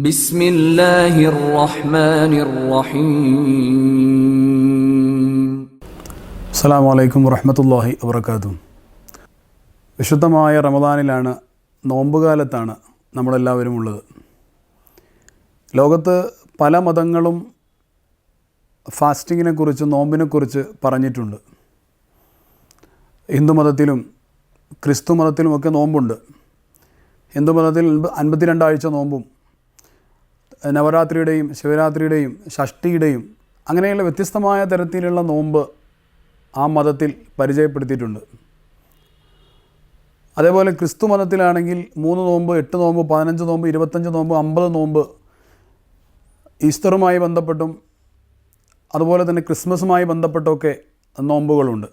بسم الله الرحمن الرحيم അസ്സാം വലൈക്കും വറഹമത്തല്ലാഹി വബർക്കാത്തു വിശുദ്ധമായ റമദാനിലാണ് നോമ്പുകാലത്താണ് നമ്മളെല്ലാവരും ഉള്ളത് ലോകത്ത് പല മതങ്ങളും ഫാസ്റ്റിങ്ങിനെ കുറിച്ച് നോമ്പിനെക്കുറിച്ച് പറഞ്ഞിട്ടുണ്ട് ഹിന്ദു മതത്തിലും ക്രിസ്തു മതത്തിലുമൊക്കെ നോമ്പുണ്ട് ഹിന്ദു മതത്തിൽ അൻപത്തിരണ്ടാഴ്ച നോമ്പും നവരാത്രിയുടെയും ശിവരാത്രിയുടെയും ഷഷ്ടിയുടെയും അങ്ങനെയുള്ള വ്യത്യസ്തമായ തരത്തിലുള്ള നോമ്പ് ആ മതത്തിൽ പരിചയപ്പെടുത്തിയിട്ടുണ്ട്. അതേപോലെ ക്രിസ്തു മതത്തിലാണെങ്കിൽ മൂന്ന് നോമ്പ് എട്ട് നോമ്പ് പതിനഞ്ച് നോമ്പ് ഇരുപത്തഞ്ച് നോമ്പ് അമ്പത് നോമ്പ് ഈസ്റ്ററുമായി ബന്ധപ്പെട്ടും അതുപോലെ തന്നെ ക്രിസ്മസുമായി ബന്ധപ്പെട്ടൊക്കെ നോമ്പുകളുണ്ട്.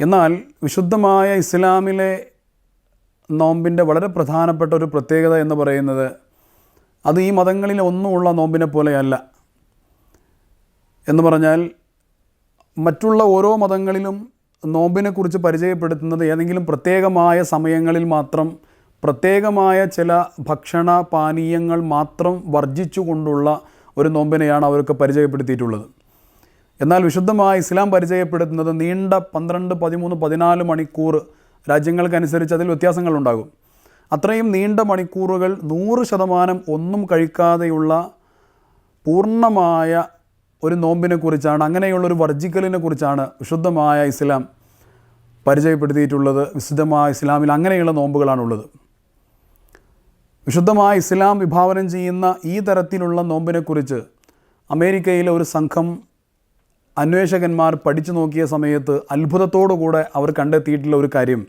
എന്നാൽ വിശുദ്ധമായ ഇസ്ലാമിലെ നോമ്പിന്റെ വളരെ പ്രധാനപ്പെട്ട ഒരു പ്രത്യേകത എന്ന് പറയുന്നത് അത് ഈ മതങ്ങളിൽ ഒന്നുമുള്ള നോമ്പിനെ പോലെയല്ല. എന്ന് പറഞ്ഞാൽ മറ്റുള്ള ഓരോ മതങ്ങളിലും നോമ്പിനെക്കുറിച്ച് പരിചയപ്പെടുത്തുന്നത് ഏതെങ്കിലും പ്രത്യേകമായ സമയങ്ങളിൽ മാത്രം പ്രത്യേകമായ ചില ഭക്ഷണ പാനീയങ്ങൾ മാത്രം വർജിച്ചുകൊണ്ടുള്ള ഒരു നോമ്പിനെയാണ് അവർക്ക് പരിചയപ്പെടുത്തിയിട്ടുള്ളത്. എന്നാൽ വിശുദ്ധമായ ഇസ്ലാം പരിചയപ്പെടുത്തുന്നത് നീണ്ട പന്ത്രണ്ട് പതിമൂന്ന് പതിനാല് മണിക്കൂർ രാജ്യങ്ങൾക്കനുസരിച്ച് അതിൽ വ്യത്യാസങ്ങളുണ്ടാകും. അത്രയും നീണ്ട മണിക്കൂറുകൾ നൂറ് ശതമാനം ഒന്നും കഴിക്കാതെയുള്ള പൂർണമായ ഒരു നോമ്പിനെ കുറിച്ചാണ് അങ്ങനെയുള്ളൊരു വർജിക്കലിനെ കുറിച്ചാണ് വിശുദ്ധമായ ഇസ്ലാം പരിചയപ്പെടുത്തിയിട്ടുള്ളത്. വിശുദ്ധമായ ഇസ്ലാമിൽ അങ്ങനെയുള്ള നോമ്പുകളാണുള്ളത്. വിശുദ്ധമായ ഇസ്ലാം വിഭാവനം ചെയ്യുന്ന ഈ തരത്തിലുള്ള നോമ്പിനെക്കുറിച്ച് അമേരിക്കയിലെ ഒരു സംഘം അന്വേഷകന്മാർ പഠിച്ചു നോക്കിയ സമയത്ത് അത്ഭുതത്തോടുകൂടെ അവർ കണ്ടെത്തിയിട്ടുള്ള ഒരു കാര്യം.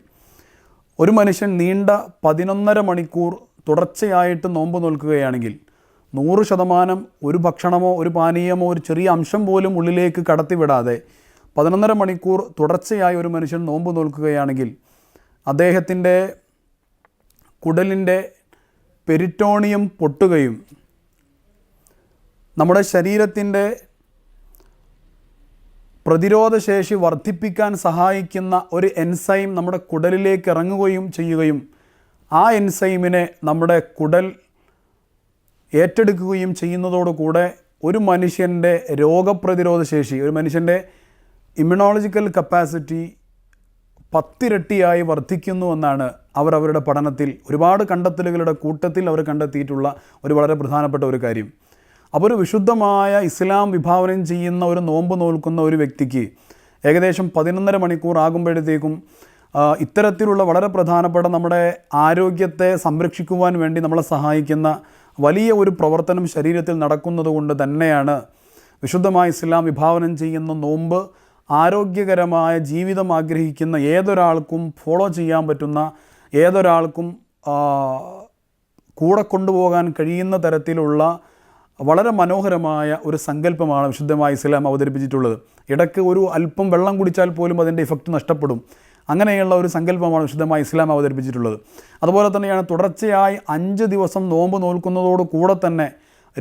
ഒരു മനുഷ്യൻ നീണ്ട പതിനൊന്നര മണിക്കൂർ തുടർച്ചയായിട്ട് നോമ്പ് നോൽക്കുകയാണെങ്കിൽ നൂറ് ശതമാനം ഒരു ഭക്ഷണമോ ഒരു പാനീയമോ ഒരു ചെറിയ അംശം പോലും ഉള്ളിലേക്ക് കടത്തിവിടാതെ പതിനൊന്നര മണിക്കൂർ തുടർച്ചയായി ഒരു മനുഷ്യൻ നോമ്പ് നോൽക്കുകയാണെങ്കിൽ അദ്ദേഹത്തിന്റെ കുടലിന്റെ പെരിറ്റോണിയം പൊട്ടുകയും നമ്മുടെ ശരീരത്തിന്റെ പ്രതിരോധശേഷി വർദ്ധിപ്പിക്കാൻ സഹായിക്കുന്ന ഒരു എൻസൈം നമ്മുടെ കുടലിലേക്ക് ഇറങ്ങുകയും ചെയ്യുകയും ആ എൻസൈമിനെ നമ്മുടെ കുടൽ ഏറ്റെടുക്കുകയും ചെയ്യുന്നതോടുകൂടെ ഒരു മനുഷ്യന്റെ രോഗപ്രതിരോധ ശേഷി ഒരു മനുഷ്യന്റെ ഇമ്മ്യൂണോളജിക്കൽ കപ്പാസിറ്റി പത്തിരട്ടിയായി വർദ്ധിക്കുന്നുവെന്നാണ് അവർ അവരുടെ പഠനത്തിൽ ഒരുപാട് കണ്ടെത്തലുകളുടെ കൂട്ടത്തിൽ അവർ കണ്ടെത്തിയിട്ടുള്ള ഒരു വളരെ പ്രധാനപ്പെട്ട ഒരു കാര്യം. അപ്പോൾ ഒരു വിശുദ്ധമായ ഇസ്ലാം വിഭാവനം ചെയ്യുന്ന ഒരു നോമ്പ് നോൽക്കുന്ന ഒരു വ്യക്തിക്ക് ഏകദേശം പതിനൊന്നര മണിക്കൂർ ആകുമ്പോഴത്തേക്കും ഇത്തരത്തിലുള്ള വളരെ പ്രധാനപ്പെട്ട നമ്മുടെ ആരോഗ്യത്തെ സംരക്ഷിക്കുവാൻ വേണ്ടി നമ്മളെ സഹായിക്കുന്ന വലിയ ഒരു പ്രവർത്തനം ശരീരത്തിൽ നടക്കുന്നത് കൊണ്ട് തന്നെയാണ് വിശുദ്ധമായ ഇസ്ലാം വിഭാവനം ചെയ്യുന്ന നോമ്പ് ആരോഗ്യകരമായ ജീവിതം ആഗ്രഹിക്കുന്ന ഏതൊരാൾക്കും ഫോളോ ചെയ്യാൻ പറ്റുന്ന ഏതൊരാൾക്കും കൂടെ കൊണ്ടുപോകാൻ കഴിയുന്ന തരത്തിലുള്ള വളരെ മനോഹരമായ ഒരു സങ്കല്പമാണ് വിശുദ്ധമായ ഇസ്ലാം അവതരിപ്പിച്ചിട്ടുള്ളത്. ഇടയ്ക്ക് ഒരു അല്പം വെള്ളം കുടിച്ചാൽ പോലും അതിന്റെ ഇഫക്റ്റ് നഷ്ടപ്പെടും. അങ്ങനെയുള്ള ഒരു സങ്കല്പമാണ് വിശുദ്ധമായ ഇസ്ലാം അവതരിപ്പിച്ചിട്ടുള്ളത്. അതുപോലെ തന്നെയാണ് തുടർച്ചയായി അഞ്ച് ദിവസം നോമ്പ് നോൽക്കുന്നതോട് കൂടെ തന്നെ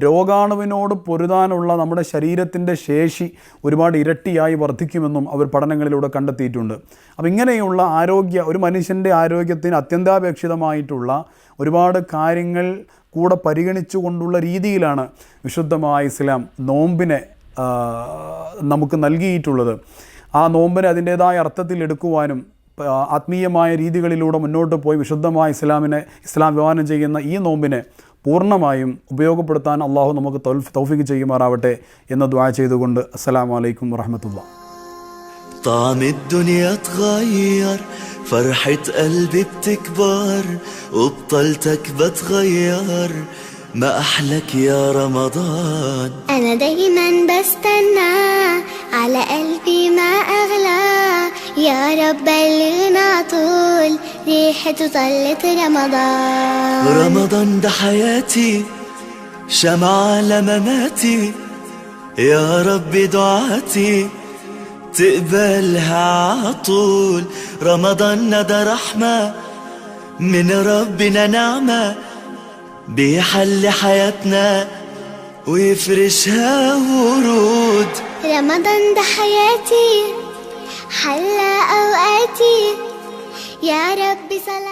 രോഗാണുവിനോട് പൊരുതാനുള്ള നമ്മുടെ ശരീരത്തിന്റെ ശേഷി ഒരുപാട് ഇരട്ടിയായി വർദ്ധിക്കുമെന്നും അവർ പഠനങ്ങളിലൂടെ കണ്ടെത്തിയിട്ടുണ്ട്. അപ്പോൾ ഇങ്ങനെയുള്ള ആരോഗ്യ ഒരു മനുഷ്യന്റെ ആരോഗ്യത്തിന് അത്യന്താപേക്ഷിതമായിട്ടുള്ള ഒരുപാട് കാര്യങ്ങൾ കൂടെ പരിഗണിച്ചുകൊണ്ടുള്ള രീതിയിലാണ് വിശുദ്ധമായ ഇസ്ലാം നോമ്പിനെ നമുക്ക് നൽകിയിട്ടുള്ളത്. ആ നോമ്പിനെ അതിന്റേതായ അർത്ഥത്തിൽ എടുക്കുവാനും ആത്മീയമായ രീതികളിലൂടെ മുന്നോട്ട് പോയി വിശുദ്ധമായ ഇസ്ലാമിനെ ഇസ്ലാം വിവാഹനം ചെയ്യുന്ന ഈ നോമ്പിനെ പൂർണ്ണമായും ഉപയോഗപ്പെടുത്താൻ അള്ളാഹു നമുക്ക് തൗഫിക്ക് ചെയ്യുമാറാവട്ടെ എന്ന് ദ്വാ ചെയ്തുകൊണ്ട് അസ്സലാമു അലൈക്കും വറഹമത്തുള്ള طعم الدنيا اتغير فرحة قلبي بتكبر وبطلتك بتغير ما أحلك يا رمضان أنا دايما بستنى على قلبي ما أغلى يا رب بلغنا طول ريحته طلت رمضان. رمضان ده حياتي شمعة لمماتي. يا رب دعاتي تقبلها عطول رمضان ده رحمة من ربنا نعمة. بيحل حياتنا ويفرشها ورود. رمضان ده حياتي حلى أوقاتي. ಯಾರಬ್ಬಿಸಲ